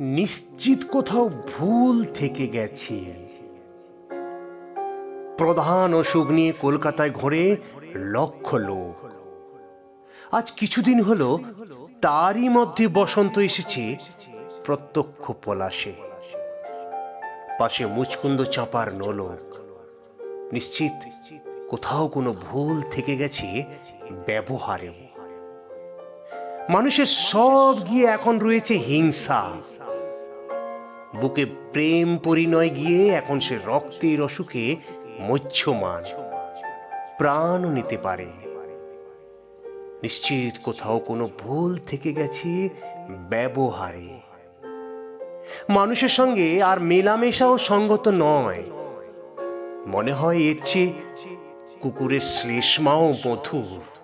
নিশ্চিত কোথাও ভুল থেকে গেছে। প্রধান অসুখ নিয়ে কলকাতায় ঘোরে লক্ষ লোক। আজ কিছুদিন হলো তারই মধ্যে বসন্ত এসেছে প্রত্যক্ষ পলাশে। পাশে মুচকুন্দ চাপার নোলক। নিশ্চিত কোথাও কোনো ভুল থেকে গেছে ব্যবহারে মানুষের সব গিয়ে এখন রয়েছে হিংসা। বুকে প্রেম পরিণয় গিয়ে এখন সে রক্তের অসুখে মচ্ছমান প্রাণও নিতে পারে। নিশ্চিত কোথাও কোনো ভুল থেকে গেছে ব্যবহারে। মানুষের সঙ্গে আর মেলামেশাও সঙ্গত নয়। মনে হয় এর চেয়ে কুকুরের শ্লেষ্মাও মধুর।